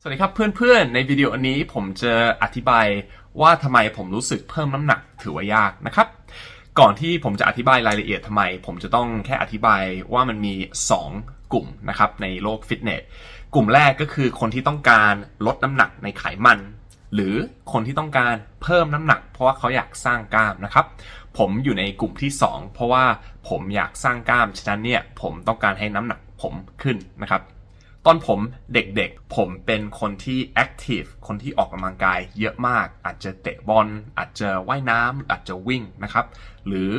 สวัสดีครับเพื่อนๆ ในวิดีโอนี้ผมจะอธิบายว่าทำไมผมรู้สึกเพิ่มน้ำหนักถือว่ายากนะครับ ก่อนที่ผมจะอธิบายรายละเอียดทำไม ผมจะต้องแค่อธิบายว่ามันมี 2 กลุ่มนะครับในโลกฟิตเนส กลุ่มแรกก็คือคนที่ต้องการลดน้ำหนักในไขมัน หรือคนที่ต้องการเพิ่มน้ำหนัก เพราะว่าเขาอยากสร้างกล้ามนะครับ ผมอยู่ในกลุ่มที่ 2 เพราะว่าผมอยากสร้างกล้าม ฉะนั้นเนี่ยผมต้องการให้น้ำหนักผมขึ้นนะครับ ตอนผมเด็กๆ ผมเป็นคนที่แอคทีฟคนที่ออกกำลังกายเยอะมาก อาจจะเตะบอล อาจจะว่ายน้ำอาจจะวิ่งนะครับ หรือ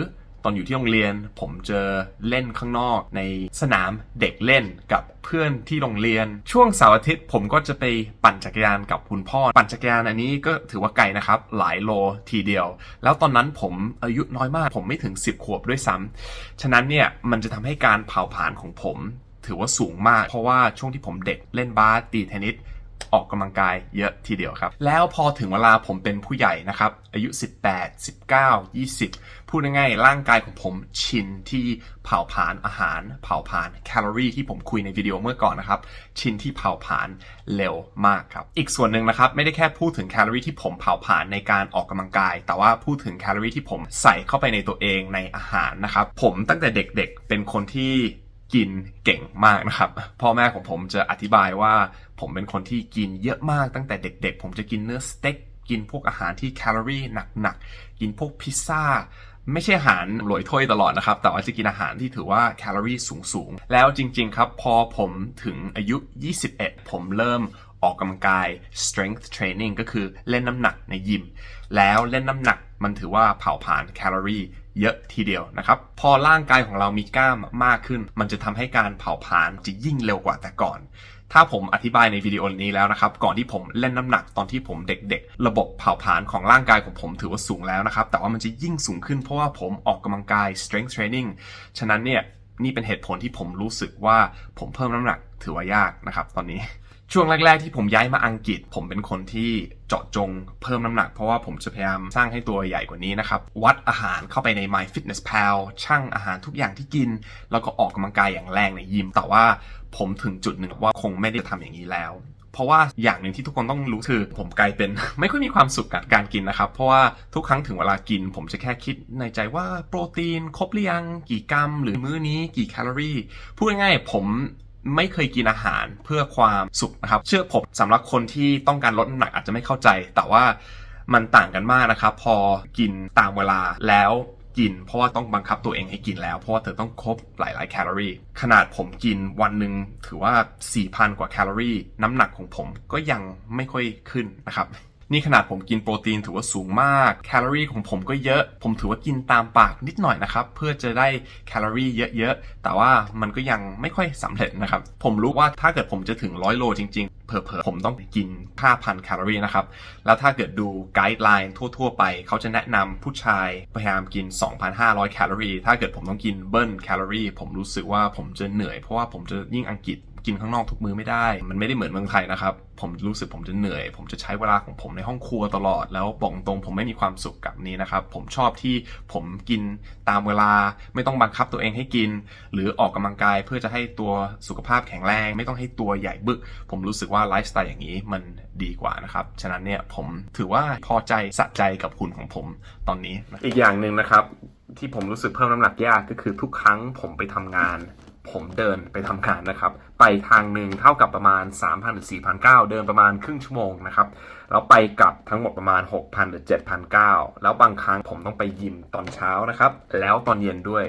ตอนอยู่ที่โรงเรียนผมเจะเล่นข้างนอกในสนามเด็กเล่นกับเพื่อนที่โรงเรียน ช่วงเสาร์อาทิตย์ผมก็จะไปปั่นจักรยานกับคุณพ่อ ปั่นจักรยานอันนี้ก็ถือว่าไกลนะครับ หลายโลทีเดียว แล้วตอนนั้นผมอายุน้อยมาก ผมไม่ถึง 10 ขวบด้วยซ้ำฉะนั้นเนี่ยมันจะทำให้การเผาผลาญของผม ถือว่าสูงมาก เพราะว่าช่วงที่ผมเด็กเล่นบาสตีเทนนิสออกกำลังกายเยอะทีเดียวครับ แล้วพอถึงเวลาผมเป็นผู้ใหญ่นะครับ อายุ 18 19 20 พูดง่ายๆร่างกายของผมชินที่เผาผลาญอาหาร เผาผลาญแคลอรี่ที่ผมคุยในวิดีโอเมื่อก่อนนะครับ ชินที่เผาผลาญเร็วมากครับ อีกส่วนหนึ่งนะครับไม่ได้แค่พูดถึงแคลอรี่ที่ผมเผาผลาญในการออกกำลังกาย แต่ว่าพูดถึงแคลอรี่ที่ผมใส่เข้าไปในตัวเองในอาหารนะครับผมตั้งแต่เด็กๆ เป็นคนที่ กินเก่งมากนะครับ พ่อแม่ของผมจะอธิบายว่าผมเป็นคนที่กินเยอะมากตั้งแต่เด็กๆ ผมจะกินเนื้อสเต็กกินพวกอาหารที่แคลอรี่หนักๆ กินพวกพิซซ่า ไม่ใช่อาหารหลอยถ้วยตลอดนะครับ แต่ว่าจะกินอาหารที่ถือว่าแคลอรี่สูงๆ แล้วจริงๆ ครับพอผมถึงอายุ 21 ผมเริ่มออกกำลังกาย strength training ก็คือเล่นน้ำหนักในยิม แล้วเล่นน้ำหนักมันถือว่าเผาผลาญแคลอรี่ เยอะทีเดียวนะครับ พอร่างกายของเรามีกล้ามมากขึ้น มันจะทำให้การเผาผลาญจะยิ่งเร็วกว่าแต่ก่อน ถ้าผมอธิบายในวิดีโอนี้แล้วนะครับ ก่อนที่ผมเล่นน้ำหนักตอนที่ผมเด็กๆ ระบบเผาผลาญของร่างกายของผมถือว่าสูงแล้วนะครับ แต่ว่ามันจะยิ่งสูงขึ้นเพราะว่าผมออกกำลังกาย strength training ฉะนั้นเนี่ยนี่เป็นเหตุผลที่ผมรู้สึกว่าผมเพิ่มน้ำหนักถือว่ายากนะครับตอนนี้ ช่วงแรก ๆ ที่ผมย้ายมาอังกฤษ ผมเป็นคนที่เจาะจงเพิ่มน้ำหนัก เพราะว่าผมจะพยายามสร้างให้ตัวใหญ่กว่านี้นะครับ วัดอาหารเข้าไปใน MyFitnessPal ชั่งอาหารทุกอย่างที่กิน แล้วก็ออกกำลังกายอย่างแรงในยิม แต่ว่าผมถึงจุดหนึ่งว่าคงไม่ได้ทำอย่างนี้แล้ว เพราะว่าอย่างหนึ่งที่ทุกคนต้องรู้คือ ผมกลายเป็นไม่ค่อยมีความสุขกับการกินนะครับ เพราะว่าทุกครั้งถึงเวลากิน ผมจะแค่คิดในใจว่าโปรตีนครบหรือยัง กี่กรัม หรือมื้อนี้กี่แคลอรี่ พูดง่ายๆผม ไม่เคยกินอาหารเพื่อความสุขนะครับ เชื่อผมสำหรับคนที่ต้องการลดน้ำหนักอาจจะไม่เข้าใจ แต่ว่ามันต่างกันมากนะครับ พอกินตามเวลาแล้วกิน เพราะว่าต้องบังคับตัวเองให้กินแล้ว เพราะว่าเธอต้องครบหลาย ๆ แคลอรี่ ขนาดผมกินวันหนึ่งถือว่า 4,000 กว่าแคลอรี่ น้ำหนักของผมก็ยังไม่ค่อยขึ้นนะครับ นี่ขนาดผมกินโปรตีนถือว่าสูงมาก แคลอรี่ของผมก็เยอะ ผมถือว่ากินตามปากนิดหน่อยนะครับ เพื่อจะได้แคลอรี่เยอะๆ แต่ว่ามันก็ยังไม่ค่อยสำเร็จนะครับ ผมรู้ว่าถ้าเกิดผมจะถึง100โลจริงๆ เผลอๆ ผมต้องกิน 5,000 แคลอรี่นะครับ แล้วถ้าเกิดดูไกด์ไลน์ทั่วๆ ไป เขาจะแนะนำผู้ชายพยายามกิน 2,500 แคลอรี่ ถ้าเกิดผมต้องกินเบิ้ลแคลอรี่ ผมรู้สึกว่าผมจะเหนื่อยเพราะว่าผมจะยิ่งอังกฤษ กินข้างนอกทุกมื้อไม่ได้ มันไม่ได้เหมือนเมืองไทยนะครับ ผมรู้สึกผมจะเหนื่อย ผมจะใช้เวลาของผมในห้องครัวตลอด แล้วบอกตรงผมไม่มีความสุขกับนี้นะครับ ผมชอบที่ผมกินตามเวลา ไม่ต้องบังคับตัวเองให้กิน หรือออกกำลังกายเพื่อจะให้ตัวสุขภาพแข็งแรง ไม่ต้องให้ตัวใหญ่บึก ผมรู้สึกว่าไลฟ์สไตล์อย่างนี้มันดีกว่านะครับ ฉะนั้นเนี่ยผมถือว่าพอใจสะใจกับหุ่นของผมตอนนี้ อีกอย่างหนึ่งนะครับ ที่ผมรู้สึกเพิ่มน้ำหนักยากก็คือทุกครั้งผมไปทำงาน ผมเดินไปทำงานนะครับ ไปทางหนึ่งเท่ากับประมาณ 3,000หรือ4,900เดินประมาณครึ่งชั่วโมงนะครับ แล้วไปกลับทั้งหมดประมาณ 6,000หรือ7,900แล้วบางครั้งผมต้องไปยิมตอนเช้านะครับ แล้วตอนเย็นด้วย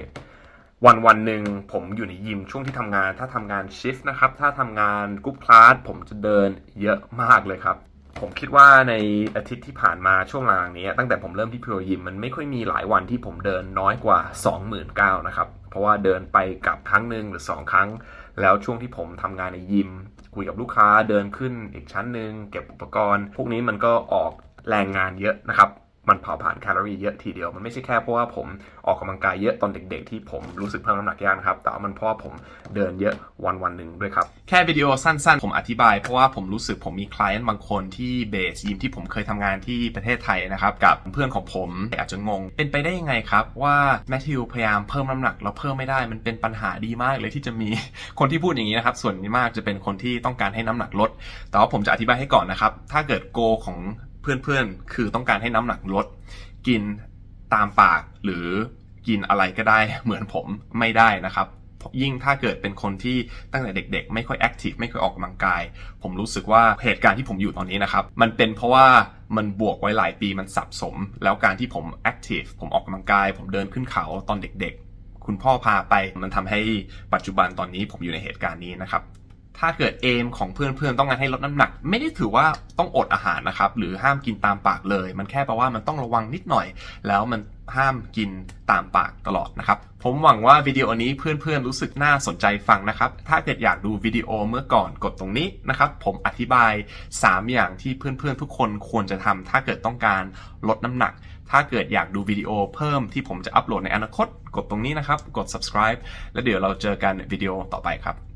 วันวันหนึ่งผมอยู่ในยิมช่วงที่ทำงาน ถ้าทำงานชิฟต์นะครับ ถ้าทำงานกรุ๊ปคลาสผมจะเดินเยอะมากเลยครับผมคิดว่าในอาทิตย์ที่ผ่านมาช่วงหลังนี้ ตั้งแต่ผมเริ่มที่พิวยิมมันไม่ค่อยมีหลายวันที่ผมเดินน้อยกว่า 29,000นะครับ เพราะว่าเดินไปกลับครั้งหนึ่งหรือ 2 ครั้ง แล้วช่วงที่ผมทำงานในยิม คุยกับลูกค้าเดินขึ้นอีกชั้นหนึ่งเก็บอุปกรณ์ พวกนี้มันก็ออกแรงงานเยอะนะครับ มันเผาผ่านแคลอรี่เยอะทีเดียว มันไม่ใช่แค่เพราะว่าผมออกกำลังกายเยอะตอนเด็กๆ ที่ผมรู้สึกเพิ่มน้ำหนักยากครับ แต่ว่ามันเพราะว่าผมเดินเยอะวันวันๆหนึ่งด้วยครับ แค่วิดีโอสั้นๆ ผมอธิบายเพราะว่าผมรู้สึกผมมีคล i ย n t บางคนที่เบสยิมที่ผมเคยทำงานที่ประเทศไทยนะครับ กับเพื่อนของผมอาจจะงง เป็นไปได้ยังไงครับ ว่าแมทธิวพยายามเพิ่มน้ำหนักแล้วเพิ่มไม่ได้มันเป็นปัญหาดีมากเลยที่จะมีคนที่พูดอย่างนี้นะครับส่วนมากจะเป็นคนที่ต้องการให้น้ำหนักลด แต่ว่าผมจะอธิบายให้ก่อนนะครับถ้าเกิดโกของ เพื่อนๆ คือต้องการให้น้ำหนักลด กินตามปากหรือกินอะไรก็ได้เหมือนผมไม่ได้นะครับ ยิ่งถ้าเกิดเป็นคนที่ตั้งแต่เด็กๆ ไม่ค่อยแอคทีฟไม่ค่อยออกกำลังกาย ผมรู้สึกว่าเหตุการณ์ที่ผมอยู่ตอนนี้นะครับ มันเป็นเพราะว่ามันบวกไว้หลายปีมันสับสม แล้วการที่ผมแอคทีฟผมออกกำลังกาย ผมเดินขึ้นเขาตอนเด็ก ๆ คุณพ่อพาไปมันทำให้ปัจจุบันตอนนี้ผมอยู่ในเหตุการณ์นี้นะครับ ถ้าเกิดเอมของเพื่อนๆต้องการให้ลดน้ำหนัก ไม่ได้ถือว่าต้องอดอาหารนะครับ หรือห้ามกินตามปากเลย มันแค่แปลว่ามันต้องระวังนิดหน่อย แล้วมันห้ามกินตามปากตลอดนะครับ ผมหวังว่าวิดีโอนี้เพื่อนๆรู้สึกน่าสนใจฟังนะครับ ถ้าเกิดอยากดูวิดีโอเมื่อก่อนกดตรงนี้นะครับ ผมอธิบาย 3 อย่างที่เพื่อนๆทุกคนควรจะทำถ้าเกิดต้องการลดน้ำหนัก ถ้าเกิดอยากดูวิดีโอเพิ่มที่ผมจะอัปโหลดในอนาคต กดตรงนี้นะครับ กด subscribe แล้วเดี๋ยวเราเจอกันวิดีโอต่อไปครับ